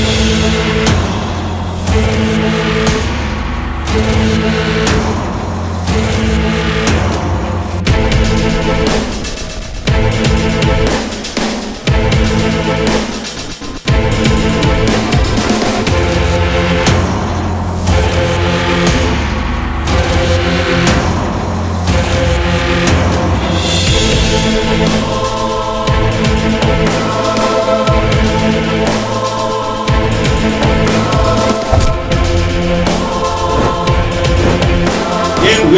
Thank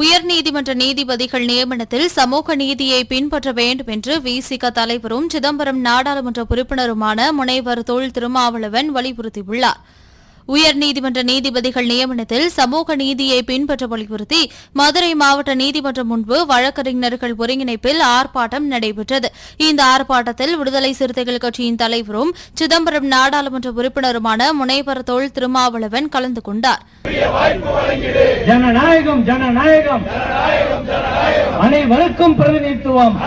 உயர்நீதிமன்ற நீதிபதிகள் நியமனத்தில் சமூக நீதியை பின்பற்ற வேண்டும் என்று விசிக தலைவரும் சிதம்பரம் நாடாளுமன்ற உறுப்பினருமான முனைவர் தொல் திருமாவளவன் வலியுறுத்தியுள்ளார். உயர்நீதிமன்ற நீதிபதிகள் நியமனத்தில் சமூக நீதியை பின்பற்ற வலியுறுத்தி மதுரை மாவட்ட நீதிமன்றம் முன்பு வழக்கறிஞர்கள் ஒருங்கிணைப்பில் ஆர்ப்பாட்டம் நடைபெற்றது. இந்த ஆர்ப்பாட்டத்தில் விடுதலை சிறுத்தைகள் கட்சியின் தலைவரும் சிதம்பரம் நாடாளுமன்ற உறுப்பினருமான முனைவர் தோல் திருமாவளவன் கலந்து கொண்டார். ஜனநாயகம் ஜனநாயகம். அனைவருக்கும் பிரதிநிதித்துவம்.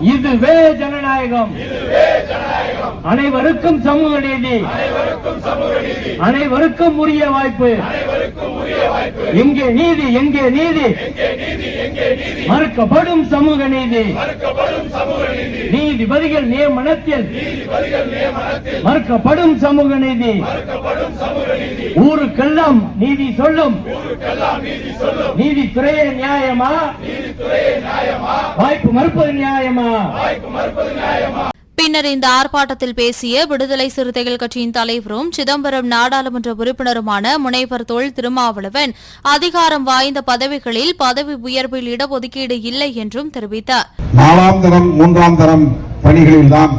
இதுவே ஜனநாயகம். அனைவருக்கும் சமூக நீதி. அனைவருக்கும் உரிய வாய்ப்பு. எங்கே நீதி எங்கே நீதி? மறுக்கப்படும் சமூக நீதி. நீதிபதிகள் நியமனத்தில். மறுக்கப்படும் சமூக நீதி. ஊருக்கெல்லாம் நீதி சொல்லும். நீதித்துறையே நியாயமா? வாய்ப்பு மறுப்பது நியாயமா? பின்னர் இந்த ஆர்ப்பாட்டத்தில் பேசிய விடுதலை சிறுத்தைகள் கட்சியின் தலைவரும் சிதம்பரம் நாடாளுமன்ற உறுப்பினருமான முனைவர் தொல் திருமாவளவன் அதிகாரம் வாய்ந்த பதவிகளில் பதவி உயர்வில் இடஒதுக்கீடு இல்லை என்றும் தெரிவித்தார். நாலாம் தரம் மூன்றாம் தரம் பணிகளில்தான்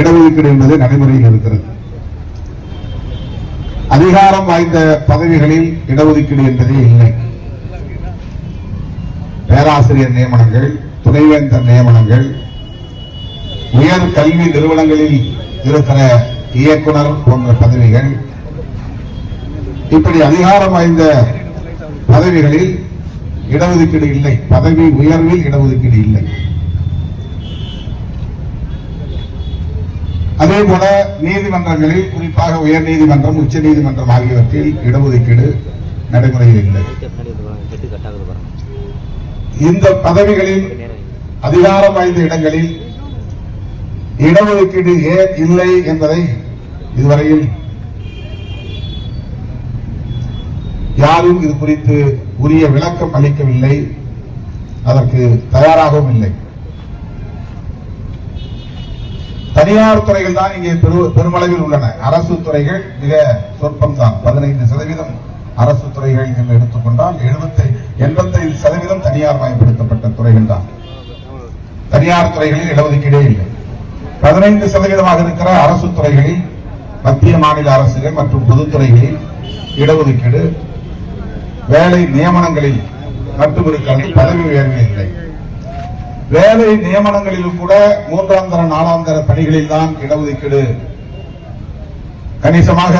இடஒதுக்கீடு என்பது நடைமுறையில் இருக்கிறது. அதிகாரம் வாய்ந்த பதவிகளில் இடஒதுக்கீடு என்பதே இல்லை. பேராசிரியர் நியமனங்கள் துணைவேந்தர் நியமனங்கள் உயர் கல்வி நிறுவனங்களில் இருக்கிற இயக்குனர் போன்ற பதவிகள்? இப்படி அதிகாரம் வாய்ந்த பதவிகளில் இடஒதுக்கீடு இல்லை. பதவி உயர்வில் இடஒதுக்கீடு இல்லை. அதே போல நீதிமன்றங்களில் குறிப்பாக உயர் நீதிமன்றம் உச்ச நீதிமன்றம் ஆகியவற்றில் இடஒதுக்கீடு நடைமுறையில் இல்லை. இந்த பதவிகளில் அதிகாரம் வாய்ந்த இடங்களில் இடஒதுக்கீடு ஏன் இல்லை என்பதை இதுவரையில் யாரும் இது குறித்து உரிய விளக்கம் அளிக்கவில்லை. அதற்கு தயாராகவும் இல்லை. தனியார் துறைகள் தான் இங்கே பெரு- பெருமளவில் உள்ளன. அரசு துறைகள் மிக சொற்பம் தான் பதினைந்து சதவீதம் அரசு துறைகள் என்று எடுத்துக்கொண்டால் எழுபத்தி எண்பத்தைந்து சதவீதம் தனியார் மயப்படுத்தப்பட்ட துறைகள் தான். தனியார் துறைகளில் இடஒதுக்கீடே இல்லை. பதினைந்து சதவீதமாக இருக்கிற அரசு துறைகளில் மத்திய மாநில அரசுகள் மற்றும் பொதுத்துறைகளில் இடஒதுக்கீடு வேலை நியமனங்களில் மட்டும் இருக்கிறது பதவி உயர்வு இல்லை. வேலை நியமனங்களிலும் கூட மூன்றாம் தர நாலாம் தர பணிகளில் தான் இடஒதுக்கீடு கணிசமாக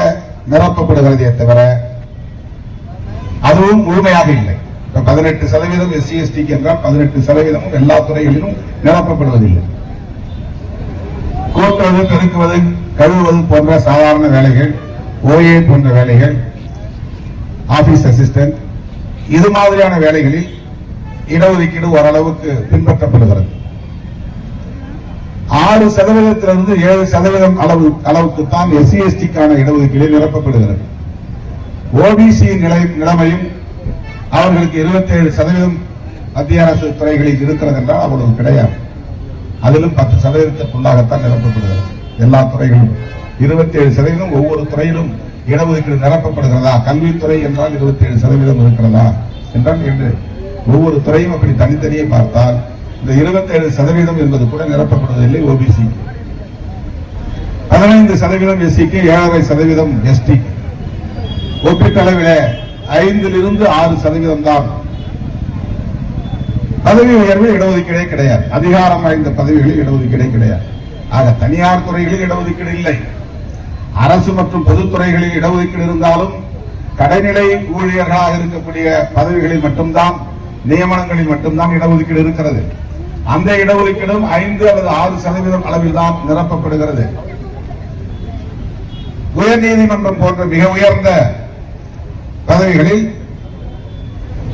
நிரப்பப்படுகிறதே தவிர அதுவும் முழுமையாக இல்லை. பதினெட்டு சதவீதம் எஸ்சி எஸ்டிக்கு என்றால் பதினெட்டு சதவீதமும் எல்லா துறைகளிலும் நிரப்பப்படுவதில்லை. கூட்டுவது பெருக்குவது கழுவுவது போன்ற சாதாரண வேலைகள் ஓஏ போன்ற வேலைகள் ஆபீஸ் அசிஸ்டன்ட் இது மாதிரியான வேலைகளில் இடஒதுக்கீடு ஓரளவுக்கு பின்பற்றப்படுகிறது. ஆறு சதவீதத்திலிருந்து ஏழு சதவீதம் அளவு அளவுக்கு தான் எஸ்சி எஸ்டிக்கான இடஒதுக்கீடு நிரப்பப்படுகிறது. ஓபிசி நிலை நிலைமையும் அவர்களுக்கு 27% சதவீதம் மத்திய அரசு துறைகளில் இருக்கிறது என்றால் அவ்வளவு கிடையாது. அதிலும் பத்து சதவீதத்திற்குள்ளாகத்தான் நிரப்பப்படுகிறது. எல்லா துறைகளும் 27% சதவீதம் ஒவ்வொரு துறையிலும் இடஒதுக்கீடு நிரப்பப்படுகிறதா? கல்வித்துறை என்றால் 27% சதவீதம் இருக்கிறதா? என்றால் என்று ஒவ்வொரு துறையும் அப்படி தனித்தனியே பார்த்தால் இந்த 27% சதவீதம் என்பது கூட நிரப்பப்படுவதில்லை ஓபிசி பதினைந்து சதவீதம் எஸ்சிக்கு ஏழரை சதவீதம் எஸ்டி ஒப்பீட்டளவில் ஐந்திலிருந்து ஆறு சதவீதம் தான் பதவி உயர்வு இடஒதுக்கீடே கிடையாது. அதிகாரம் வாய்ந்த பதவிகளில் இடஒதுக்கீடே கிடையாது. ஆக தனியார் துறைகளில் இடஒதுக்கீடு இல்லை. அரசு மற்றும் பொதுத்துறைகளில் இடஒதுக்கீடு இருந்தாலும் கடைநிலை ஊழியர்களாக இருக்கக்கூடிய பதவிகளில் மட்டும்தான் நியமனங்களில் மட்டும்தான் இடஒதுக்கீடு இருக்கிறது. அந்த இடஒதுக்கீடும் ஐந்து அல்லது ஆறு சதவீதம் அளவில் தான் நிரப்பப்படுகிறது. உயர்நீதிமன்றம் போன்ற மிக உயர்ந்த பதவிகளில்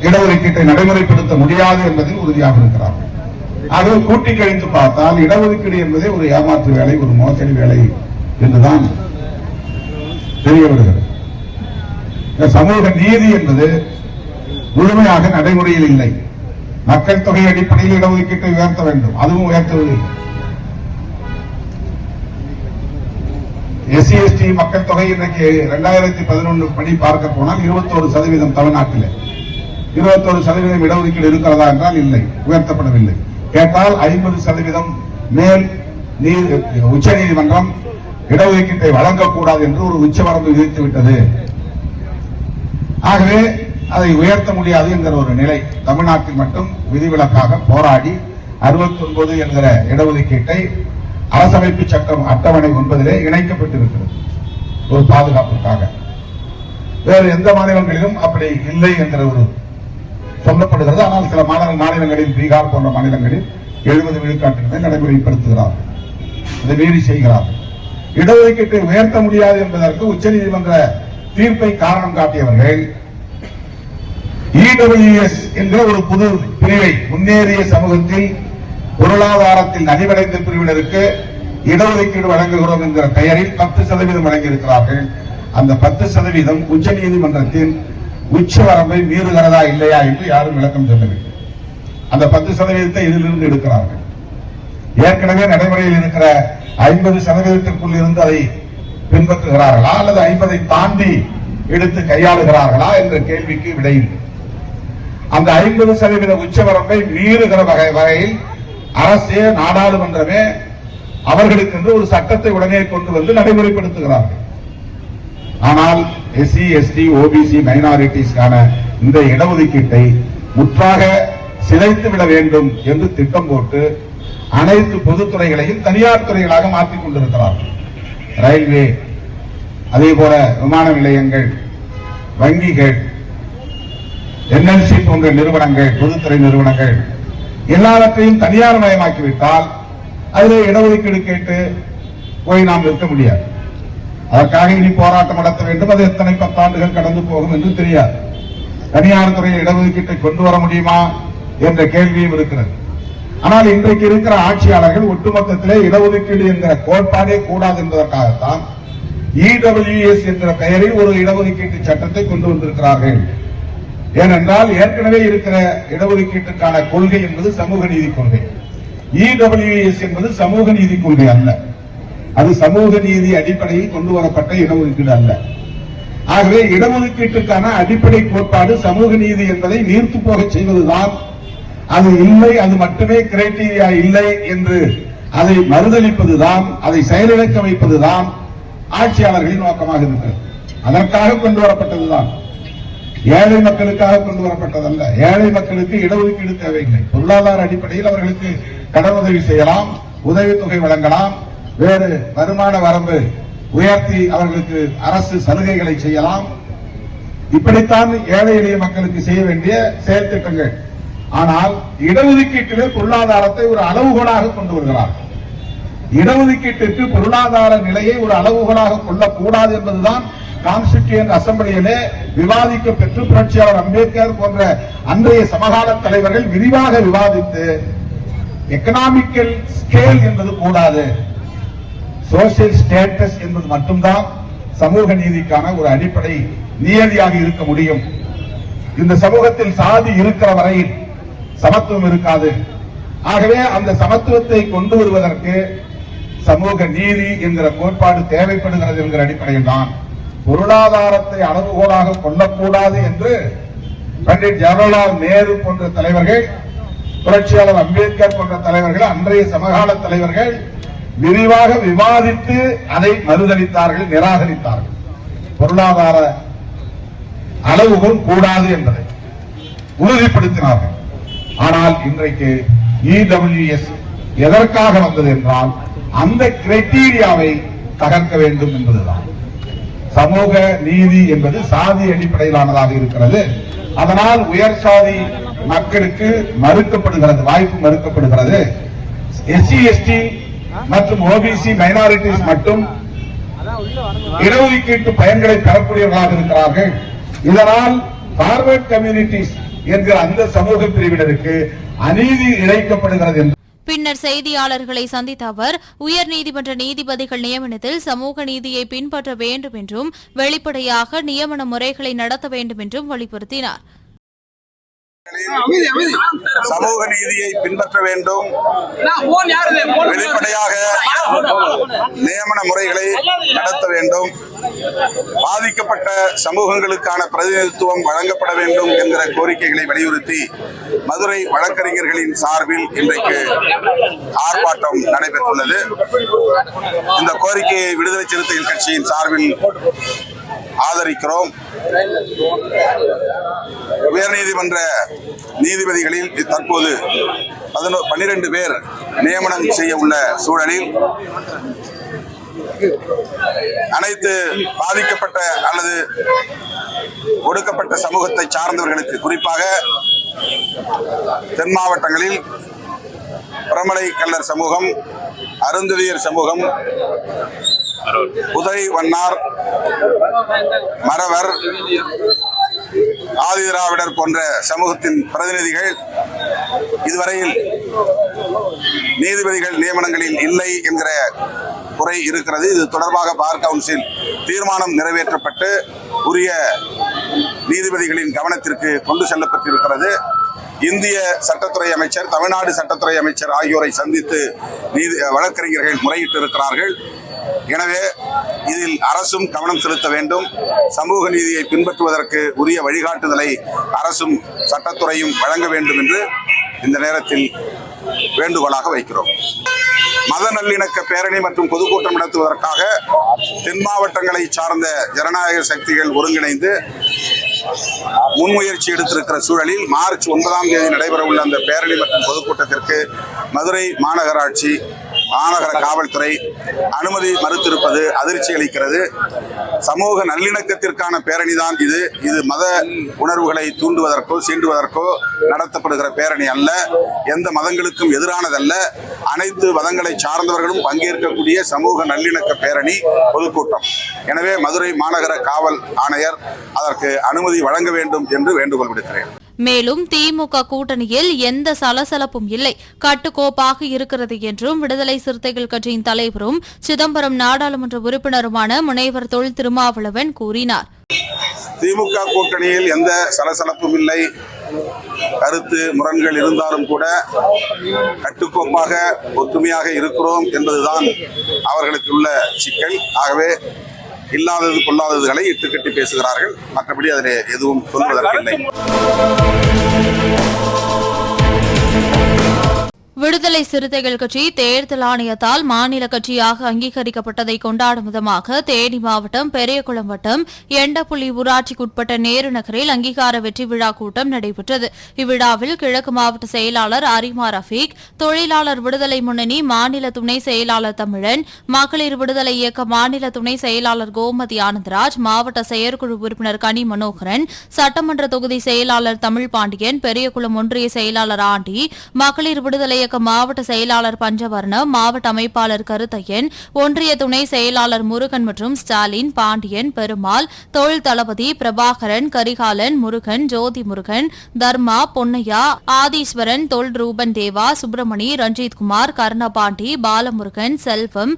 இடஒதுக்கீட்டை நடைமுறைப்படுத்த முடியாது என்பதில் உறுதியாக இருக்கிறார்கள். ஆகவே கூட்டி கழித்து பார்த்தால் இடஒதுக்கீடு என்பதே ஒரு ஏமாற்று வேலை ஒரு மோசடி வேலை என்றுதான் தெரிய வருகிறது இந்த சமூக நீதி என்பது முழுமையாக நடைமுறையில் இல்லை. மக்கள் தொகை அடிப்படையில் இடஒதுக்கீட்டை உயர்த்த வேண்டும். அதுவும் உயர்த்தவில்லை எஸ்சி எஸ்டி மக்கள் தொகை இன்றைக்கு இரண்டாயிரத்தி பதினொன்று படி பார்க்க போனால் இருபத்தோரு சதவீதம் தமிழ்நாட்டில். இருபத்தோரு சதவீதம் இடஒதுக்கீடு இருக்கிறதா என்றால் இல்லை உயர்த்தப்படவில்லை. கேட்டால் ஐம்பது சதவீதம் மேல் உச்ச நீதிமன்றம் இடஒதுக்கீட்டை வழங்கக்கூடாது என்று ஒரு உச்சவரம்பு விதித்து விட்டது. ஆகவே அதை உயர்த்த முடியாது என்கிற ஒரு நிலை தமிழ்நாட்டில் மட்டும் விதிவிலக்காக போராடி 69 என்கிற இடஒதுக்கீட்டை அரசமைப்பு சட்டம் அட்டவணை ஒன்பதிலே இணைக்கப்பட்டிருக்கிறது. ஒரு பாதுகாப்புக்காக வேறு எந்த மாநிலங்களிலும் அப்படி இல்லை என்கிற ஒரு சொல்லப்படுகிறது. ஆனால் சில மாநில மாநிலங்களில் பீகார் போன்ற மாநிலங்களில் எழுபது விழுக்காட்டின் நடைமுறைப்படுத்துகிறார்கள் அதை மீறி செய்கிறார்கள் இடஒதுக்கீட்டை உயர்த்த முடியாது என்பதற்கு உச்சநீதிமன்ற தீர்ப்பை காரணம் காட்டியவர்கள் இடபிள்யூஎஸ் என்கிற ஒரு புது பிரிவை முன்னேறிய சமூகத்தில் பொருளாதாரத்தில் நலிவடைந்த பிரிவினருக்கு இடஒதுக்கீடு வழங்குகிறோம் என்கிற பெயரில் பத்து சதவீதம் வழங்கியிருக்கிறார்கள். அந்த பத்து சதவீதம் உச்சநீதிமன்றத்தின் உச்ச வரம்பை மீறுகிறதா இல்லையா என்று யாரும் விளக்கம் சொல்லவில்லை. அந்த பத்து சதவீதத்தை இதிலிருந்து எடுக்கிறார்கள். ஏற்கனவே நடைமுறையில் இருக்கிற ஐம்பது சதவீதத்திற்குள் இருந்து அதை பின்பற்றுகிறார்களா அல்லது ஐம்பதை தாண்டி எடுத்து கையாளுகிறார்களா என்ற கேள்விக்கு விடையில்லை. அந்த ஐம்பது சதவீத உச்சவரம்பை மீறுகிற வகை வகையில் அரசே நாடாளுமன்றமே அவர்களுக்கென்று ஒரு சட்டத்தை உடனே கொண்டு வந்து நடைமுறைப்படுத்துகிறார்கள். ஆனால் எஸ்சி எஸ்டி ஓபிசி மைனாரிட்டிஸ்க்கான இந்த இடஒதுக்கீட்டை முற்றாக சிதைத்து விட வேண்டும் என்று திட்டம் போட்டு அனைத்து பொதுத்துறைகளையும் தனியார் துறைகளாக மாற்றிக் கொண்டிருக்கிறார்கள். ரயில்வே அதே போல விமான நிலையங்கள் வங்கிகள் என்எல்சி போன்ற நிறுவனங்கள் பொதுத்துறை நிறுவனங்கள் எல்லாவற்றையும் தனியார் மயமாக்கிவிட்டால் அதிலே இடஒதுக்கீடு கேட்டு போய் நாம் நிற்க முடியாது. அதற்காக இனி போராட்டம் நடத்த வேண்டும். அது எத்தனை பத்தாண்டுகள் கடந்து போகும் என்று தெரியாது. தனியார் துறையை இடஒதுக்கீட்டை கொண்டு வர முடியுமா என்ற கேள்வியும் இருக்கிறது. ஆனால் இன்றைக்கு இருக்கிற ஆட்சியாளர்கள் ஒட்டுமொத்தத்திலே இடஒதுக்கீடு என்கிற கோட்பாடே கூடாது என்பதற்காகத்தான் இடபிள்யூஎஸ் என்ற பெயரில் ஒரு இடஒதுக்கீட்டு சட்டத்தை கொண்டு வந்திருக்கிறார்கள். ஏனென்றால் ஏற்கனவே இருக்கிற இடஒதுக்கீட்டுக்கான கொள்கை என்பது சமூக நீதி கொள்கை. இடபிள்யூஎஸ் என்பது சமூக நீதி கொள்கை அல்ல. அது சமூக நீதி அடிப்படையில் கொண்டு வரப்பட்ட இடஒதுக்கீடு அல்ல. ஆகவே இடஒதுக்கீட்டுக்கான அடிப்படை கோட்பாடு சமூக நீதி என்பதை நீர்த்து போக செய்வதுதான். அது இல்லை அது மட்டுமே கிரைட்டீரியா இல்லை என்று அதை மறுதளிப்பதுதான் அதை செயலிழக்க வைப்பதுதான் ஆட்சியாளர்களின் நோக்கமாக இருக்கிறது அதற்காக கொண்டு வரப்பட்டதுதான். ஏழை மக்களுக்காக கொண்டு வரப்பட்டதல்ல. ஏழை மக்களுக்கு இடஒதுக்கீடு தேவையில்லை. பொருளாதார அடிப்படையில் அவர்களுக்கு கடனுதவி உதவி செய்யலாம் உதவித்தொகை வழங்கலாம் வேறு வருமான வரம்பு உயர்த்தி அவர்களுக்கு அரசு சலுகைகளை செய்யலாம். இப்படித்தான் ஏழை எளிய மக்களுக்கு செய்ய வேண்டிய செயல்திட்டங்கள் ஆனால் இடஒதுக்கீட்டிலே பொருளாதாரத்தை ஒரு அளவுகோலாக கொண்டு வருகிறார். இடஒதுக்கீட்டிற்கு பொருளாதார நிலையை ஒரு அளவுகோலாக கொள்ளக்கூடாது என்பதுதான் கான்ஸ்டிடியூன் அசம்பிளியிலே விவாதிக்க பெற்று புரட்சியாளர் அம்பேத்கர் போன்ற அன்றைய சமகால தலைவர்கள் விரிவாக விவாதித்து எக்கனாமிக்கல் ஸ்கேல் என்பது கூடாது. சோசியல் ஸ்டேட்டஸ் என்பது மட்டும்தான் சமூக நீதிக்கான ஒரு அடிப்படை நியதியாக இருக்க முடியும். இந்த சமூகத்தில் சாதி இருக்கிற வரையில் சமத்துவம் இருக்காது. ஆகவே அந்த சமத்துவத்தை கொண்டு வருவதற்கு சமூக நீதி என்கிற கோட்பாடு தேவைப்படுகிறது என்கிற அடிப்படையில் தான் பொருளாதாரத்தை அளவுகோலாக கொள்ளக்கூடாது என்று பண்டிட் ஜவஹர்லால் நேரு போன்ற தலைவர்கள் புரட்சியாளர் அம்பேத்கர் போன்ற தலைவர்கள் அன்றைய சமகால தலைவர்கள் விரிவாக விவாதித்து அதை மறுதளித்தார்கள் நிராகரித்தார்கள். பொருளாதார அளவுகள் கூடாது என்பதை உறுதிப்படுத்தினார்கள். ஆனால் இன்றைக்கு இடபிள்யூஎஸ் எதற்காக வந்தது என்றால் அந்த கிரைட்டீரியாவை தகர்க்க வேண்டும் என்பதுதான். சமூக நீதி என்பது சாதி அடிப்படையிலானதாக இருக்கிறது. அதனால் உயர் சாதி மக்களுக்கு மறுக்கப்படுகிறது வாய்ப்பு மறுக்கப்படுகிறது. எஸ்சி எஸ்டி மற்றும் ஓபிசி மைனாரிட்டிஸ் மட்டும் இடஒதுக்கீட்டு பயன்களை பெறக்கூடியவர்களாக இருக்கிறார்கள். இதனால் பார்வர்ட் கம்யூனிட்டிஸ் என்கிற அந்த சமூக பிரிவினருக்கு அநீதி இழைக்கப்படுகிறது என்று பின்னர் செய்தியாளர்களை சந்தித்த அவர் உயர்நீதிமன்ற நீதிபதிகள் நியமனத்தில் சமூக நீதியை பின்பற்ற வேண்டும் என்றும் வெளிப்படையாக நியமன முறைகளை நடத்த வேண்டும் என்றும் வலியுறுத்தினாா் சமூக நீதியை பின்பற்ற வேண்டும். வெளிப்படையாக நியமன முறைகளை நடத்த வேண்டும். பாதிக்கப்பட்ட சமூகங்களுக்கான பிரதிநிதித்துவம் வழங்கப்பட வேண்டும் என்கிற கோரிக்கைகளை வலியுறுத்தி மதுரை வழக்கறிஞர்களின் சார்பில் இன்றைக்கு ஆர்ப்பாட்டம் நடைபெற்றுள்ளது. இந்த கோரிக்கையை விடுதலை சிறுத்தைகள் கட்சியின் சார்பில் ஆதரிக்கிறோம். உயர்நீதிமன்ற நீதிபதிகளில் தற்போது பதினோ பன்னிரண்டு பேர் நியமனம் செய்ய உள்ள சூழலில் அனைத்து பாதிக்கப்பட்ட அல்லது ஒடுக்கப்பட்ட சமூகத்தை சார்ந்தவர்களுக்கு குறிப்பாக தென் மாவட்டங்களில் பிரமலை கல்லர் சமூகம் அருந்ததியர் சமூகம் உதய் வண்ணார் மறவர் ஆதிதிராவிடர் போன்ற சமூகத்தின் பிரதிநிதிகள் இதுவரையில் நீதிபதிகள் நியமனங்களில் இல்லை என்கிற குறை இருக்கிறது. இது தொடர்பாக பார் கவுன்சில் தீர்மானம் நிறைவேற்றப்பட்டு உரிய நீதிபதிகளின் கவனத்திற்கு கொண்டு செல்லப்பட்டிருக்கிறது. இந்திய சட்டத்துறை அமைச்சர் தமிழ்நாடு சட்டத்துறை அமைச்சர் ஆகியோரை சந்தித்து நீதி வழக்கறிஞர்கள் முறையிட்டு இருக்கிறார்கள் எனவே இதில் அரசும் கவனம் செலுத்த வேண்டும். சமூக நீதியை பின்பற்றுவதற்கு உரிய வழிகாட்டுதலை அரசும் சட்டத்துறையும் வழங்க வேண்டும் என்று இந்த நேரத்தில் வேண்டுகோளாக வைக்கிறோம். மத நல்லிணக்க பேரணி மற்றும் பொதுக்கூட்டம் நடத்துவதற்காக தென் மாவட்டங்களை சார்ந்த ஜனநாயக சக்திகள் ஒருங்கிணைந்து முன்முயற்சி எடுத்திருக்கிற சூழலில் மார்ச் ஒன்பதாம் தேதி நடைபெறவுள்ள அந்த பேரணி மற்றும் பொதுக்கூட்டத்திற்கு மதுரை மாநகராட்சி மாநகர காவல்துறை அனுமதி மறுத்திருப்பது அதிர்ச்சி அளிக்கிறது. சமூக நல்லிணக்கத்திற்கான பேரணிதான் இது. இது மத உணர்வுகளை தூண்டுவதற்கோ சீண்டுவதற்கோ நடத்தப்படுகிற பேரணி அல்ல. எந்த மதங்களுக்கும் எதிரானதல்ல. அனைத்து மதங்களை சார்ந்தவர்களும் பங்கேற்கக்கூடிய சமூக நல்லிணக்க பேரணி பொதுக்கூட்டம். எனவே மதுரை மாநகர காவல் ஆணையர் அதற்கு அனுமதி வழங்க வேண்டும் என்று வேண்டுகோள் விடுக்கிறேன். மேலும் திமுக கூட்டணியில் எந்த சலசலப்பும் இல்லை. கட்டுக்கோப்பாக இருக்கிறது என்றும் விடுதலை சிறுத்தைகள் கட்சியின் தலைவரும் சிதம்பரம் நாடாளுமன்ற உறுப்பினருமான முனைவர் தொல் திருமாவளவன் கூறினார். திமுக கூட்டணியில் எந்த சலசலப்பும் இல்லை. கருத்து முரண்கள் இருந்தாலும் கூட கட்டுக்கோப்பாக ஒற்றுமையாக இருக்கிறோம் என்பதுதான் அவர்களுக்கு உள்ள சிக்கல். ஆகவே இல்லாதது கொள்ளாததுகளை இட்டுக்கட்டி பேசுகிறார்கள். மற்றபடி அதில் எதுவும் சொல்வதற்கில்லை. விடுதலை சிறுத்தைகள் கட்சி தேர்தல் ஆணையத்தால் மாநில கட்சியாக அங்கீகரிக்கப்பட்டதை கொண்டாடும் விதமாக தேனி மாவட்டம் பெரியகுளம் வட்டம் எண்டப்புள்ளி ஊராட்சிக்குட்பட்ட நேரு நகரில் அங்கீகார வெற்றி விழா கூட்டம் நடைபெற்றது. இவ்விழாவில் கிழக்கு மாவட்ட செயலாளர் அரிமா ரஃபீக் தொழிலாளர் விடுதலை முன்னணி மாநில துணை செயலாளர் தமிழன் மகளிர் விடுதலை இயக்க மாநில துணை செயலாளர் கோமதி ஆனந்தராஜ் மாவட்ட செயற்குழு உறுப்பினர் கனி மனோகரன் சட்டமன்ற தொகுதி செயலாளர் தமிழ் பாண்டியன் பெரியகுளம் ஒன்றிய செயலாளர் ஆண்டி மகளிர் விடுதலை இயக்க மாவட்ட செயலாளர் பஞ்சவர்ணம் மாவட்ட அமைப்பாளர் கருத்தையன் ஒன்றிய துணை செயலாளர் முருகன் மற்றும் ஸ்டாலின் பாண்டியன் பெருமாள் தொழில் தளபதி பிரபாகரன் கரிகாலன் முருகன் ஜோதி முருகன் தர்மா பொன்னையா ஆதீஸ்வரன் தொல் ரூபன் தேவா சுப்பிரமணி ரஞ்சித்குமார் கர்ணபாண்டி பாலமுருகன் செல்வம்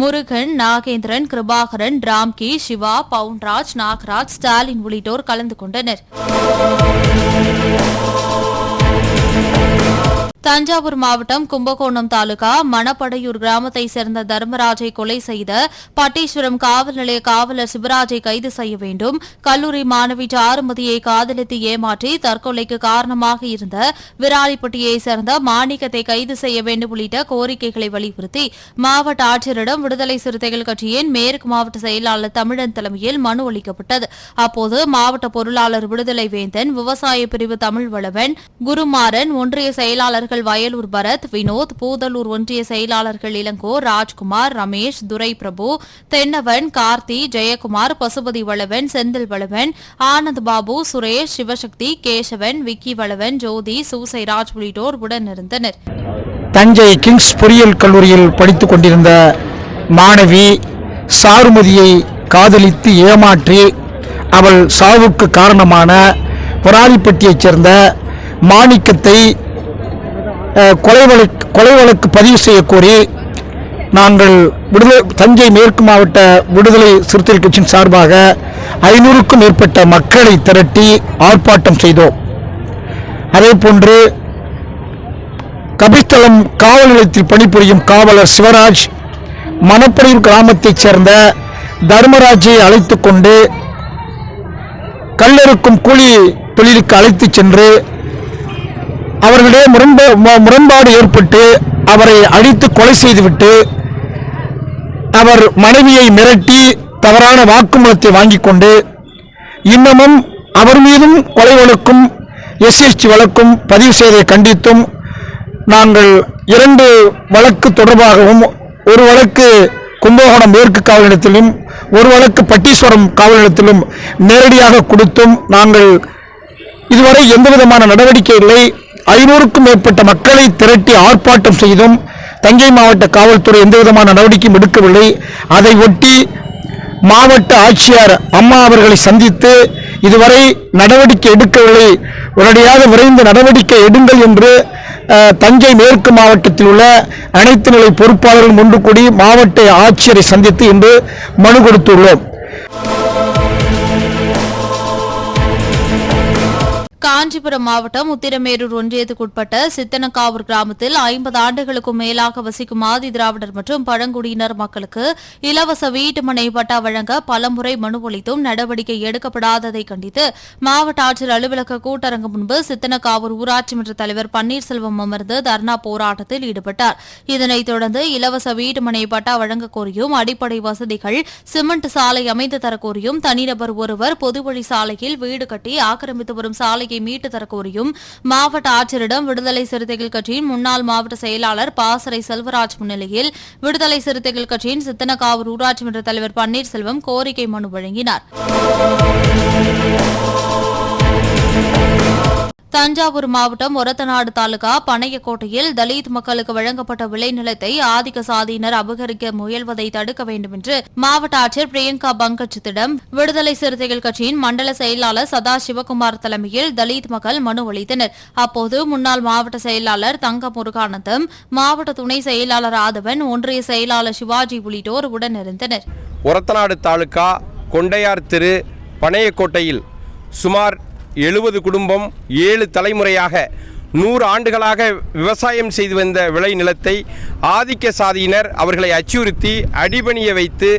முருகன் நாகேந்திரன் கிருபாகரன் ராம்கி சிவா பவுன்ராஜ் நாகராஜ் ஸ்டாலின் உள்ளிட்டோர் கலந்து கொண்டனர். தஞ்சாவூர் மாவட்டம் கும்பகோணம் தாலுகா மணப்படையூர் கிராமத்தை சேர்ந்த தர்மராஜை கொலை செய்த பட்டீஸ்வரம் காவல் நிலைய காவலர் சிவராஜை கைது செய்ய வேண்டும். கல்லூரி மாணவி சாருமதியை காதலித்து ஏமாற்றி தற்கொலைக்கு காரணமாக இருந்த விராலிப்பட்டியை சேர்ந்த மாணிக்கத்தை கைது செய்ய வேண்டும் உள்ளிட்ட கோரிக்கைகளை வலியுறுத்தி மாவட்ட ஆட்சியரிடம் விடுதலை சிறுத்தைகள் கட்சியின் மேற்கு மாவட்ட செயலாளர் தமிழன் தலைமையில் மனு அளிக்கப்பட்டது. அப்போது மாவட்ட பொருளாளர் விடுதலை வேந்தன் விவசாய பிரிவு தமிழ் வளவன் குருமாறன் ஒன்றிய செயலாளர்கள் வயலூர் பரத் வினோத் பூதலூர் ஒன்றிய செயலாளர்கள் இளங்கோ ராஜ்குமார் ரமேஷ் துரை பிரபு தென்னவன் கார்த்தி ஜெயக்குமார் பசுபதி வளவன் செந்தில் வளவன் ஆனந்த் பாபு சுரேஷ் சிவசக்தி கேசவன் விக்கி வளவன் ஜோதி சூசைராஜ் உள்ளிட்டோர் உடனிருந்தனர். தஞ்சை கிங்ஸ் பொறியியல் கல்லூரியில் படித்துக் கொண்டிருந்த மாணவி சாருமதியை காதலித்து ஏமாற்றி அவள் சாவுக்கு காரணமான பொறாலிப்பட்டியைச் சேர்ந்த மாணிக்கத்தை கொலை வழக்கு கொலை வழக்கு பதிவு செய்யக்கோரி நாங்கள் விடுதலை தஞ்சை மேற்கு மாவட்ட விடுதலை சிறுத்தைகள் கட்சியின் சார்பாக ஐநூறுக்கும் மேற்பட்ட மக்களை திரட்டி ஆர்ப்பாட்டம் செய்தோம். அதேபோன்று கபிஸ்தலம் காவல் நிலையத்தில் பணிபுரியும் காவலர் சிவராஜ் மணப்படையூர் கிராமத்தைச் சேர்ந்த தர்மராஜை அழைத்து கொண்டு கல்லறுக்கும் கூலி தொழிலுக்கு அழைத்துச் சென்று அவர்களிடையே முரண்பா மு- முரண்பாடு ஏற்பட்டு அவரை அழித்து கொலை செய்துவிட்டு அவர் மனைவியை மிரட்டி தவறான வாக்குமூலத்தை வாங்கிக் கொண்டு இன்னமும் அவர் மீதும் கொலை வழக்கும் எஸ்எஸ்டி வழக்கும் பதிவு செய்ததை கண்டித்தும் நாங்கள் இரண்டு வழக்கு தொடர்பாகவும் ஒரு வழக்கு கும்பகோணம் மேற்கு காவல் நிலையத்திலும் ஒரு வழக்கு பட்டீஸ்வரம் காவல் நிலையத்திலும் நேரடியாக கொடுத்தும் நாங்கள் இதுவரை எந்தவிதமான நடவடிக்கை இல்லை. ஐநூறுக்கும் மேற்பட்ட மக்களை திரட்டி ஆர்ப்பாட்டம் செய்தும் தஞ்சை மாவட்ட காவல்துறை எந்தவிதமான நடவடிக்கையும் எடுக்கவில்லை. அதை ஒட்டி மாவட்ட ஆட்சியர் அம்மா அவர்களை சந்தித்து இதுவரை நடவடிக்கை எடுக்கவில்லை. உடனடியாக விரைந்து நடவடிக்கை எடுங்கள் என்று தஞ்சை மேற்கு மாவட்டத்தில் உள்ள அனைத்து நிலை பொறுப்பாளர்கள் ஒன்று கூடி மாவட்ட ஆட்சியரை சந்தித்து இன்று மனு கொடுத்துள்ளோம். காஞ்சிபுரம் மாவட்டம் உத்திரமேரூர் ஒன்றியத்துக்குட்பட்ட சித்தனக்காவூர் கிராமத்தில் ஐம்பது ஆண்டுகளுக்கும் மேலாக வசிக்கும் ஆதி திராவிடர் மற்றும் பழங்குடியினர் மக்களுக்கு இலவச வீட்டுமனை பட்டா வழங்க பலமுறை மனு அளித்தும் நடவடிக்கை எடுக்கப்படாததை கண்டித்து மாவட்ட ஆட்சியர் அலுவலக கூட்டரங்கு முன்பு சித்தனக்காவூர் ஊராட்சி மன்ற தலைவர் பன்னீர்செல்வம் அமர்ந்து தர்ணா போராட்டத்தில் ஈடுபட்டார். இதனைத் தொடர்ந்து இலவச வீட்டுமனை பட்டா வழங்க கோரியும் அடிப்படை வசதிகள் சிமெண்ட் சாலை அமைத்து தரக்கோரியும் தனிநபர் ஒருவர் பொதுவழி சாலையில் வீடு கட்டி ஆக்கிரமித்து வரும் சாலையை மீட்டு தரக்கோரியும் மாவட்ட ஆட்சியரிடம் விடுதலை சிறுத்தைகள் கட்சியின் முன்னாள் மாவட்ட செயலாளர் பாசறை செல்வராஜ் முன்னிலையில் விடுதலை சிறுத்தைகள் கட்சியின் சித்தனக்காவூர் ஊராட்சி மன்ற தலைவர் பன்னீர்செல்வம் கோரிக்கை மனு வழங்கினார். தஞ்சாவூர் மாவட்டம் ஒரத்தநாடு தாலுகா பனையக்கோட்டையில் தலித் மக்களுக்கு வழங்கப்பட்ட விளைநிலத்தை ஆதிக்க சாதியினர் அபகரிக்க முயல்வதை தடுக்க வேண்டும் என்று மாவட்ட ஆட்சியர் பிரியங்கா பங்கஜத்திடம் விடுதலை சிறுத்தைகள் கட்சியின் மண்டல செயலாளர் சதா சிவகுமார் தலைமையில் தலித் மக்கள் மனு அளித்தனர். அப்போது முன்னாள் மாவட்ட செயலாளர் தங்க முருகானந்தம் மாவட்ட துணை செயலாளர் ஆதவன் ஒன்றிய செயலாளர் சிவாஜி உள்ளிட்டோர் உடனிருந்தனர். ஒரத்தநாடு தாலுகா கொண்டையார் திரு பனையக்கோட்டையில் சுமார் எழுபது குடும்பம் ஏழு தலைமுறையாக நூறு ஆண்டுகளாக விவசாயம் செய்து வந்த விளை நிலத்தை ஆதிக்க சாதியினர் அவர்களை அச்சுறுத்தி அடிபணிய வைத்து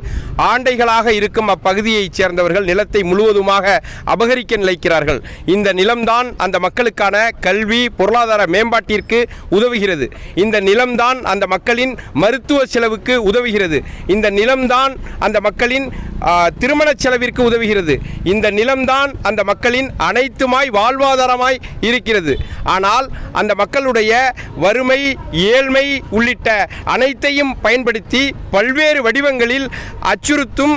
ஆண்டைகளாக இருக்கும் அப்பகுதியைச் சேர்ந்தவர்கள் நிலத்தை முழுவதுமாக அபகரிக்க நிலைக்கிறார்கள் இந்த நிலம்தான் அந்த மக்களுக்கான கல்வி பொருளாதார மேம்பாட்டிற்கு உதவுகிறது. இந்த நிலம்தான் அந்த மக்களின் மருத்துவ செலவுக்கு உதவுகிறது. இந்த நிலம்தான் அந்த மக்களின் திருமண செலவிற்கு உதவுகிறது. இந்த நிலம்தான் அந்த மக்களின் அனைத்துமாய் வாழ்வாதாரமாய் இருக்கிறது. ஆனால் அந்த மக்களுடைய வறுமை ஏழ்மை உள்ளிட்ட அனைத்தையும் பயன்படுத்தி பல்வேறு வடிவங்களில் அச்சுறுத்தும்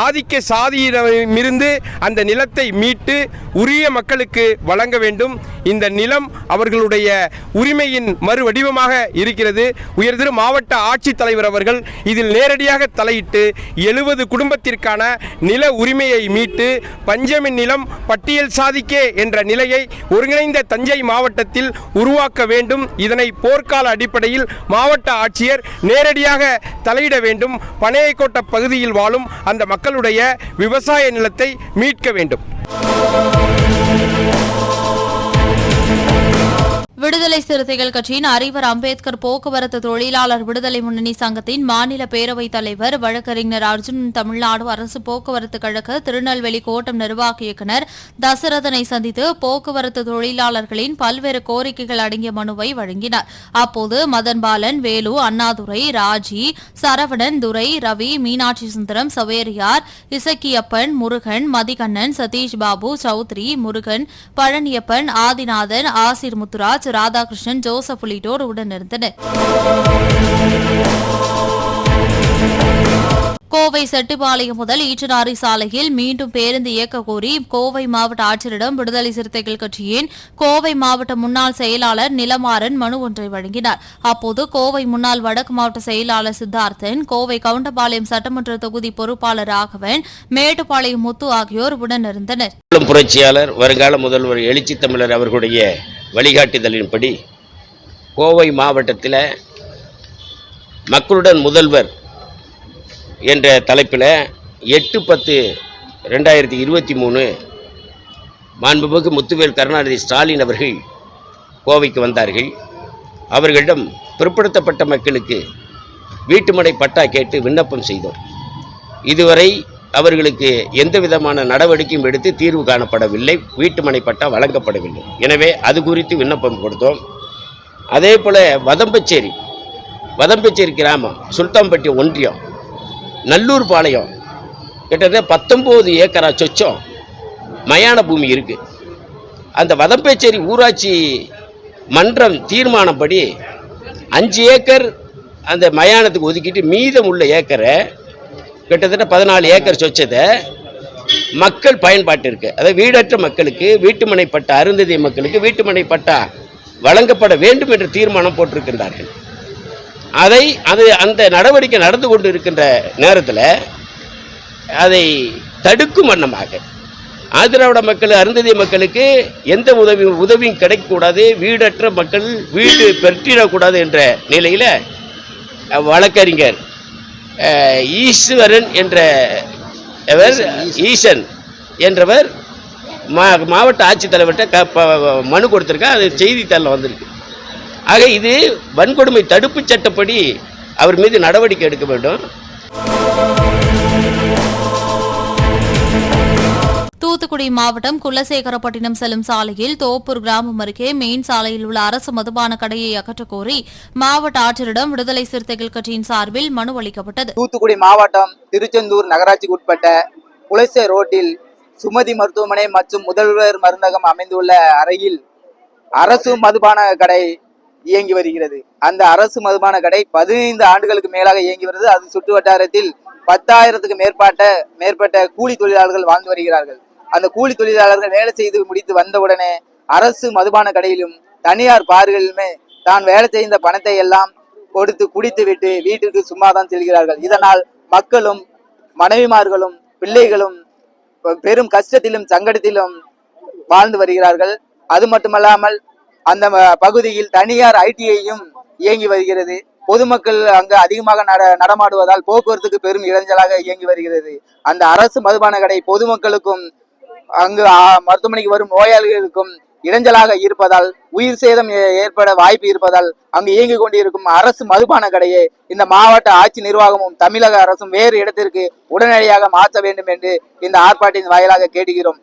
ஆதிக்க சாதியிடமிருந்து அந்த நிலத்தை மீட்டு உரிய மக்களுக்கு வழங்க வேண்டும். இந்த நிலம் அவர்களுடைய உரிமையின் மறுவடிவமாக இருக்கிறது. உயர்திரு மாவட்ட ஆட்சித்தலைவர் அவர்கள் இதில் நேரடியாக தலையிட்டு எழுபது குடும்பத்திற்கான நில உரிமையை மீட்டு பஞ்சமின் நிலம் பட்டியல் சாதிக்கே என்ற நிலையை ஒருங்கிணைந்த தஞ்சை மாவட்டத்தில் உருவாக்க வேண்டும். இதனை போர்க்கால அடிப்படையில் மாவட்ட ஆட்சியர் நேரடியாக தலையிட வேண்டும். பனையக்கோட்ட பகுதியில் வாழும் அந்த மக்களுடைய விவசாய நிலத்தை மீட்க வேண்டும். விடுதலை சிறுத்தைகள் கட்சியின் அறிவர் அம்பேத்கர் போக்குவரத்து தொழிலாளர் விடுதலை முன்னணி சங்கத்தின் மாநில பேரவைத் தலைவர் வழக்கறிஞர் அர்ஜுன் தமிழ்நாடு அரசு போக்குவரத்து கழக திருநெல்வேலி கோட்டம் நிர்வாக இயக்குநர் தசரதனை சந்தித்து போக்குவரத்து தொழிலாளர்களின் பல்வேறு கோரிக்கைகள் அடங்கிய மனுவை வழங்கினார். அப்போது மதன் பாலன் வேலு அண்ணாதுரை ராஜி சரவணன் துரை ரவி மீனாட்சி சுந்தரம் சவேரியார் இசக்கியப்பன் முருகன் மதிகண்ணன் சதீஷ் பாபு சௌத்ரி முருகன் பழனியப்பன் ஆதிநாதன் ஆசிர் முத்துராஜ் ராதாகிருஷ்ணன் ஜோசப் உள்ளிட்டோர் உடனிருந்தனர். கோவை செட்டிப்பாளையம் முதல் ஈச்சனாரி சாலையில் மீண்டும் பேருந்து இயக்க கோரி கோவை மாவட்ட ஆட்சியரிடம் விடுதலை சிறுத்தைகள் கட்சியின் கோவை மாவட்ட முன்னாள் செயலாளர் நிலமாறன் மனு ஒன்றை வழங்கினார். அப்போது கோவை முன்னாள் வடக்கு மாவட்ட செயலாளர் சித்தார்த்தன் கோவை கவுண்டபாளையம் சட்டமன்ற தொகுதி பொறுப்பாளர் ராகவன் மேட்டுப்பாளையம் முத்து ஆகியோர் உடனிருந்தனர். புரட்சியாளர் வருங்கால முதல்வர் எழுச்சி தமிழர் அவர்களுடைய வழிகாட்டுதலின்படி கோவை மாவட்டத்தில் மக்களுடன் முதல்வர் என்ற தலைப்பில் எட்டு பத்து ரெண்டாயிரத்தி இருபத்தி மூணு மாண்புமிகு முத்துவேல் கருணாநிதி ஸ்டாலின் அவர்கள் கோவைக்கு வந்தார்கள். அவர்களிடம் பிற்படுத்தப்பட்ட மக்களுக்கு வீட்டுமனை பட்டா கேட்டு விண்ணப்பம் செய்தோம். இதுவரை அவர்களுக்கு எந்த விதமான நடவடிக்கையும் எடுத்து தீர்வு காணப்படவில்லை. வீட்டுமனை பட்டா வழங்கப்படவில்லை. எனவே அது குறித்து விண்ணப்பம் கொடுத்தோம். அதே போல் வதம்பச்சேரி வதம்பச்சேரி கிராமம் சுல்தான்பட்டி ஒன்றியம் நல்லூர் பாளையம் கிட்டத்தட்ட பத்தொம்போது ஏக்கரா சொச்சம் மயான பூமி இருக்குது அந்த வதம்பேச்சேரி ஊராட்சி மன்றம் தீர்மானப்படி அஞ்சு ஏக்கர் அந்த மயானத்துக்கு ஒதுக்கிட்டு மீதம் உள்ள ஏக்கரை கிட்டத்தட்ட பதினாலு ஏக்கர் சொச்சதை மக்கள் பயன்பாட்டிற்கு அதாவது வீடற்ற மக்களுக்கு வீட்டுமனை பட்டா அருந்ததி மக்களுக்கு வீட்டுமனை பட்டா வழங்கப்பட வேண்டும் என்ற தீர்மானம் போட்டிருக்கின்றார்கள். அதை அது அந்த நடவடிக்கை நடந்து கொண்டு இருக்கின்ற நேரத்தில் அதை தடுக்கும் வண்ணமாக ஆதிராவிட மக்கள் அருந்ததி மக்களுக்கு எந்த உதவி உதவியும் கிடைக்கக்கூடாது வீடற்ற மக்கள் வீடு பெற்றிடக்கூடாது என்ற நிலையில் வழக்கறிஞர் ஈஸ்வரன் என்ற ஈசன் என்றவர் மா மாவட்ட ஆட்சித்தலைவர்கிட்ட க மனு கொடுத்துருக்கா அது செய்தித்தாளில் வந்திருக்கு. ஆக இது வன்கொடுமை தடுப்புச் சட்டப்படி அவர் மீது நடவடிக்கை எடுக்க வேண்டும். தூத்துக்குடி மாவட்டம் குலசேகரப்பட்டினம் செல்லும் சாலையில் தோப்பூர் கிராமம் அருகே மெயின் சாலையில் உள்ள அரசு மதுபான கடையை அகற்றக்கோரி மாவட்ட ஆட்சியரிடம் விடுதலை சிறுத்தைகள் கட்சியின் சார்பில் மனு அளிக்கப்பட்டது. தூத்துக்குடி மாவட்டம் திருச்செந்தூர் நகராட்சிக்கு உட்பட்ட குலசே ரோட்டில் சுமதி மருத்துவமனை மற்றும் முதல்வர் மருந்தகம் அமைந்துள்ள அறையில் அரசு மதுபான கடை இயங்கி வருகிறது. அந்த அரசு மதுபான கடை பதினைந்து ஆண்டுகளுக்கு மேலாக இயங்கி வருகிறது அது சுற்று வட்டாரத்தில் பத்தாயிரத்துக்கு மேற்பட்ட மேற்பட்ட கூலி தொழிலாளர்கள் வாழ்ந்து வருகிறார்கள். அந்த கூலி தொழிலாளர்கள் வேலை செய்து முடித்து வந்தவுடனே அரசு மதுபான கடையிலும் தனியார் பார்களிலுமே தான் வேலை செய்த பணத்தை எல்லாம் கொடுத்து குடித்து விட்டு வீட்டுக்கு சும்மா தான் செல்கிறார்கள். இதனால் மக்களும் மனைவிமார்களும் பிள்ளைகளும் பெரும் கஷ்டத்திலும் சங்கடத்திலும் வாழ்ந்து வருகிறார்கள். அது மட்டுமல்லாமல் அந்த பகுதியில் தனியார் ஐடிஐயும் இயங்கி வருகிறது. பொதுமக்கள் அங்கு அதிகமாக நட நடமாடுவதால் போக்குவரத்துக்கு பெரும் இடைஞ்சலாக இயங்கி வருகிறது. அந்த அரசு மதுபான கடை பொதுமக்களுக்கும் அங்கு மருத்துவமனைக்கு வரும் நோயாளிகளுக்கும் இடைஞ்சலாக இருப்பதால் உயிர் சேதம் ஏ- ஏற்பட வாய்ப்பு இருப்பதால் அங்கு இயங்கிக் கொண்டிருக்கும் அரசு மதுபான கடையை இந்த மாவட்ட ஆட்சி நிர்வாகமும் தமிழக அரசும் வேறு இடத்திற்கு உடனடியாக மாற்ற வேண்டும் என்று இந்த ஆர்ப்பாட்டின் வாயிலாக கேட்டுகிறோம்.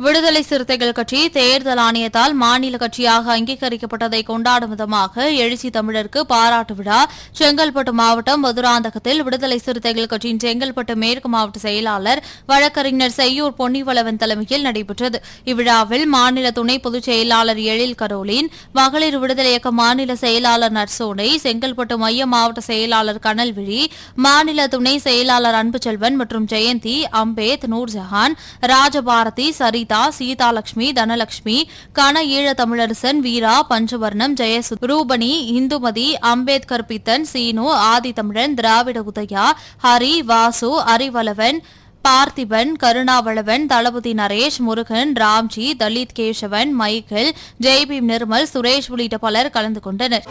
விடுதலை சிறுத்தைகள் கட்சி தேர்தல் ஆணையத்தால் மாநில கட்சியாக அங்கீகரிக்கப்பட்டதை கொண்டாடும் விதமாக எழுச்சி தமிழருக்கு பாராட்டு விழா செங்கல்பட்டு மாவட்டம் மதுராந்தகத்தில் விடுதலை சிறுத்தைகள் கட்சியின் செங்கல்பட்டு மேற்கு மாவட்ட செயலாளர் வழக்கறிஞர் செய்யூர் பொன்னிவளவன் தலைமையில் நடைபெற்றது. இவ்விழாவில் மாநில துணை பொதுச் செயலாளர் எழில் கரோலின் மகளிர் விடுதலை இயக்க மாநில செயலாளர் நர்சோனை செங்கல்பட்டு மைய மாவட்ட செயலாளர் கனல்விழி மாநில துணை செயலாளர் அன்புச்செல்வன் மற்றும் ஜெயந்தி அம்பேத் நூர்ஜஹான் ராஜபாரதி சரி சீதாலட்சுமி தனலட்சுமி கன ஈழ தமிழரசன் வீரா பஞ்சவர்ணம் ஜெயசு ரூபணி இந்துமதி அம்பேத்கர் பித்தன் சீனு ஆதித்தமிழன் திராவிட உதயா ஹரி வாசு அரிவளவன் பார்த்திபன் கருணாவளவன் தளபதி நரேஷ் முருகன் ராம்ஜி தலித் கேசவன் மைக்கேல் ஜெய்பீம் நிர்மல் சுரேஷ் உள்ளிட்ட பலர் கலந்து கொண்டனர்.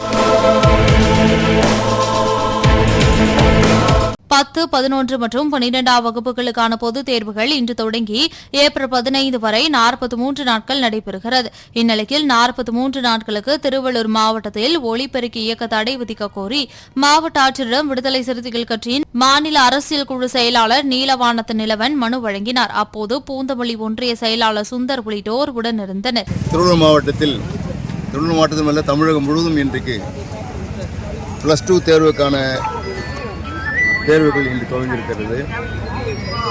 பத்து பதினொன்று மற்றும் பனிரெண்டாம் வகுப்புகளுக்கான பொதுத் தேர்வுகள் இன்று தொடங்கி ஏப்ரல் பதினைந்து வரை நாற்பத்தி மூன்று நாட்கள் நடைபெறுகிறது. இந்நிலையில் நாற்பத்தி மூன்று நாட்களுக்கு திருவள்ளூர் மாவட்டத்தில் ஒளிபெருக்கி இயக்க தடை விதிக்க கோரி மாவட்ட ஆட்சியரிடம் விடுதலை சிறுத்தைகள் கட்சியின் மாநில அரசியல் குழு செயலாளர் நீலவானத்து நிலவன் மனு வழங்கினார். அப்போது பூந்தமல்லி ஒன்றிய செயலாளர் சுந்தர் உள்ளிட்டோர் உடனிருந்தனர். திருவள்ளூர் மாவட்டத்தில் திருவள்ளூர் மாவட்டத்தில் தமிழகம் முழுவதும் இன்றைக்கு பிளஸ் டூ தேர்வுக்கான தேர்வுகள் இன்று துவங்கியிருக்கிறது.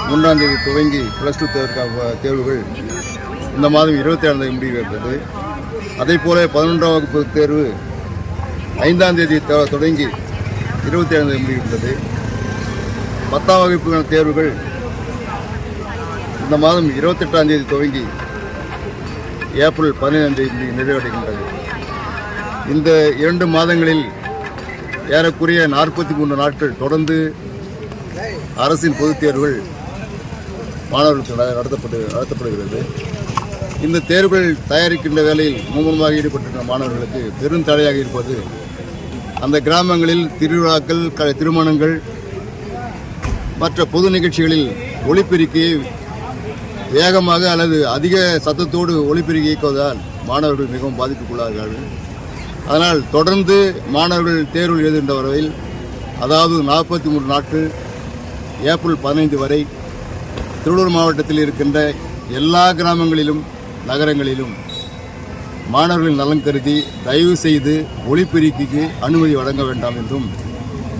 மூன்றாம் தேதி துவங்கி ப்ளஸ் டூ தேர்வுக்கான தேர்வுகள் இந்த மாதம் இருபத்தி ஏழாம் தேதி முடிவுகிறது அதே போல பதினொன்றாம் வகுப்பு தேர்வு ஐந்தாம் தேதி தொடங்கி இருபத்தி ஏழாம் தேதி முடிவுகிறது பத்தாம் வகுப்புக்கான தேர்வுகள் இந்த மாதம் இருபத்தெட்டாம் தேதி துவங்கி ஏப்ரல் பதினைந்தாம் தேதி நிறைவடைகின்றது. இந்த இரண்டு மாதங்களில் ஏறக்குறைய நாற்பத்தி மூன்று நாட்கள் தொடர்ந்து அரசின் பொதுத் தேர்வுகள் மாணவர்களுக்கு நடத்தப்பட்டு நடத்தப்படுகிறது. இந்த தேர்வுகள் தயாரிக்கின்ற வேலையில் மும்முரமாக ஈடுபட்டிருக்கிற மாணவர்களுக்கு பெரும் தடையாக இருப்பது அந்த கிராமங்களில் திருவிழாக்கள் க திருமணங்கள் மற்ற பொது நிகழ்ச்சிகளில் ஒளிப்பெருக்கியை வேகமாக அல்லது அதிக சத்தத்தோடு ஒளிப்பெருக்கி இயக்குவதால் மாணவர்கள் மிகவும் பாதிப்புக்குள்ளாகிறார்கள். அதனால் தொடர்ந்து மாணவர்கள் தேர்வு எழுதுகின்ற வரையில் அதாவது நாற்பத்தி மூன்று நாட்கள் ஏப்ரல் பதினைந்து வரை திருவள்ளூர் மாவட்டத்தில் இருக்கின்ற எல்லா கிராமங்களிலும் நகரங்களிலும் மாணவர்களின் நலன் கருதி தயவு செய்து ஒளிப்பெருக்கிக்கு அனுமதி வழங்க வேண்டாம் என்றும்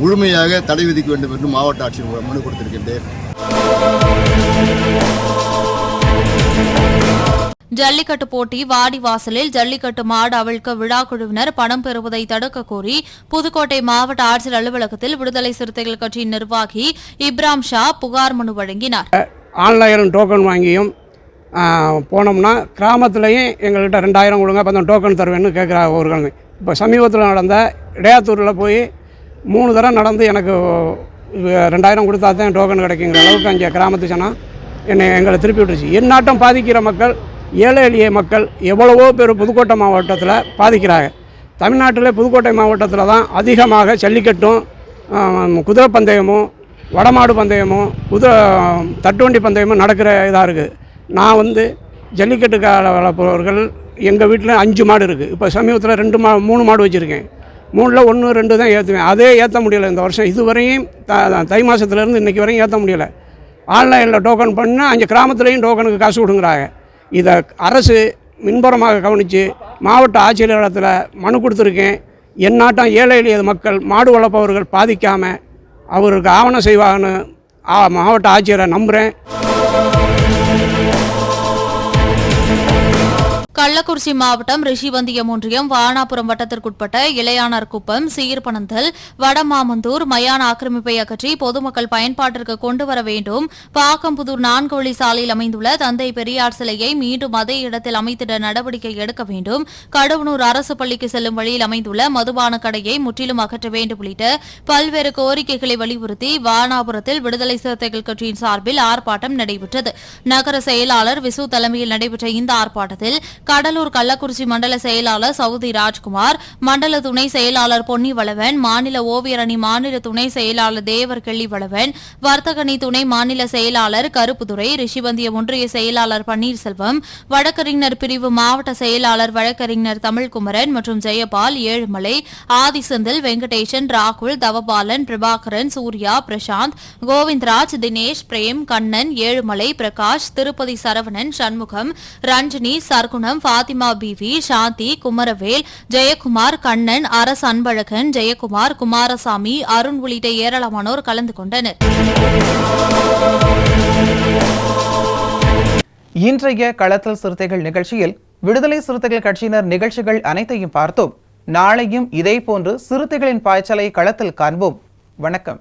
முழுமையாக தடை விதிக்க வேண்டும் என்றும் மாவட்ட ஆட்சியர் மனு கொடுத்திருக்கின்றேன். ஜல்லிக்கட்டு போட்டி வாடிவாசலில் ஜல்லிக்கட்டு மாடு அவிழ்க்க விழா குழுவினர் பணம் பெறுவதை தடுக்க கோரி புதுக்கோட்டை மாவட்ட ஆட்சியர் அலுவலகத்தில் விடுதலை சிறுத்தைகள் கட்சியின் நிர்வாகி இப்ராம் ஷா புகார் மனு வழங்கினார். ஆன்லைன் டோக்கன் வாங்கியும் போனோம்னா கிராமத்துலேயும் எங்கள்கிட்ட ரெண்டாயிரம் கொடுங்க அப்போ டோக்கன் தருவேன்னு கேட்குறா ஒருவர்கள் இப்போ சமீபத்தில் நடந்த இடையாத்தூரில் போய் மூணு தடவை நடந்து எனக்கு ரெண்டாயிரம் கொடுத்தா தான் டோக்கன் கிடைக்குங்கிற அளவுக்கு அங்கே கிராமத்து ஜனம் என்னை எங்களை திருப்பி விட்டுருச்சு. என்னாட்டம் பாதிக்கிற மக்கள் ஏழை எளிய மக்கள் எவ்வளவோ பேர் புதுக்கோட்டை மாவட்டத்தில் பாதிக்கிறாங்க. தமிழ்நாட்டில் புதுக்கோட்டை மாவட்டத்தில் தான் அதிகமாக ஜல்லிக்கட்டும் குதிரை பந்தயமும் வடமாடு பந்தயமும் குதிரை தட்டுவண்டி பந்தயமும் நடக்கிற இதாக இருக்குது நான் வந்து ஜல்லிக்கட்டுக்கால வளர்ப்பவர்கள் எங்கள் வீட்டில் அஞ்சு மாடு இருக்குது இப்போ சமீபத்தில் ரெண்டு மா மூணு மாடு வச்சுருக்கேன். மூணில் ஒன்று ரெண்டு தான் ஏற்றுவேன் அதே ஏற்ற முடியலை இந்த வருஷம். இதுவரையும் த தை மாதத்துலேருந்து இன்றைக்கி வரையும் ஏற்ற முடியலை. ஆன்லைனில் டோக்கன் பண்ணால் அஞ்சு கிராமத்துலேயும் டோக்கனுக்கு காசு கொடுங்குறாங்க. இதை அரசு மின்புறமாக கவனித்து மாவட்ட ஆட்சியரிடத்தில் மனு கொடுத்துருக்கேன். எந்நாட்டம் ஏழை எளிய மக்கள் மாடு வளர்ப்பவர்கள் பாதிக்காமல் அவருக்கு ஆவணம் செய்வாங்கன்னு மாவட்ட ஆட்சியரை நம்புகிறேன் கள்ளக்குறிச்சி மாவட்டம் ரிஷிவந்தியம் ஒன்றியம் வானாபுரம் வட்டத்திற்குட்பட்ட இளையானார் குப்பம் சீர்பனந்தல் வடமாமந்தூர் மயான ஆக்கிரமிப்பை அகற்றி பொதுமக்கள் பயன்பாட்டிற்கு கொண்டு வர வேண்டும். பாக்கம்புதூர் நான்கு வழி சாலையில் அமைந்துள்ள தந்தை பெரியார் சிலையை மீண்டும் அதே இடத்தில் அமைத்திட நடவடிக்கை எடுக்க வேண்டும். கடவுனூர் அரசு பள்ளிக்கு செல்லும் வழியில் அமைந்துள்ள மதுபான கடையை முற்றிலும் அகற்ற வேண்டும் உள்ளிட்ட பல்வேறு கோரிக்கைகளை வலியுறுத்தி வானாபுரத்தில் விடுதலை சிறுத்தைகள் கட்சியின் சார்பில் ஆர்ப்பாட்டம் நடைபெற்றது. நகர செயலாளர் விசு தலைமையில் நடைபெற்ற இந்த ஆர்ப்பாட்டத்தில் கடலூர் கள்ளக்குறிச்சி மண்டல செயலாளர் சவுதி ராஜ்குமார் மண்டல துணை செயலாளர் பொன்னி வளவன் மாநில ஓவியர் அணி மாநில துணை செயலாளர் தேவர் கெள்ளி வளவன் வர்த்தகணி துணை மாநில செயலாளர் கருப்புதுரை ரிஷிவந்தியம் ஒன்றிய செயலாளர் பன்னீர்செல்வம் வழக்கறிஞர் பிரிவு மாவட்ட செயலாளர் வழக்கறிஞர் தமிழ்குமரன் மற்றும் ஜெயபால் ஏழுமலை ஆதிசெந்தில் வெங்கடேசன் ராகுல் தவபாலன் பிரபாகரன் சூர்யா பிரசாந்த் கோவிந்த்ராஜ் தினேஷ் பிரேம் கண்ணன் ஏழுமலை பிரகாஷ் திருப்பதி சரவணன் சண்முகம் ரஞ்சினி சர்க்குணம் கலாம் ஃபாத்திமா பிவி சாந்தி குமரவேல் ஜெயக்குமார் கண்ணன் அரச அன்பழகன் ஜெயக்குமார் குமாரசாமி அருண் உள்ளிட்ட ஏராளமானோர் கலந்து கொண்டனர். இன்றைய களத்தல் சிறுத்தைகள் நிகழ்ச்சியில் விடுதலை சிறுத்தைகள் கட்சியினர் நிகழ்ச்சிகள் அனைத்தையும் பார்த்தோம். நாளையும் இதே போன்று சிறுத்தைகளின் பாய்ச்சலை களத்தில் காண்போம். வணக்கம்.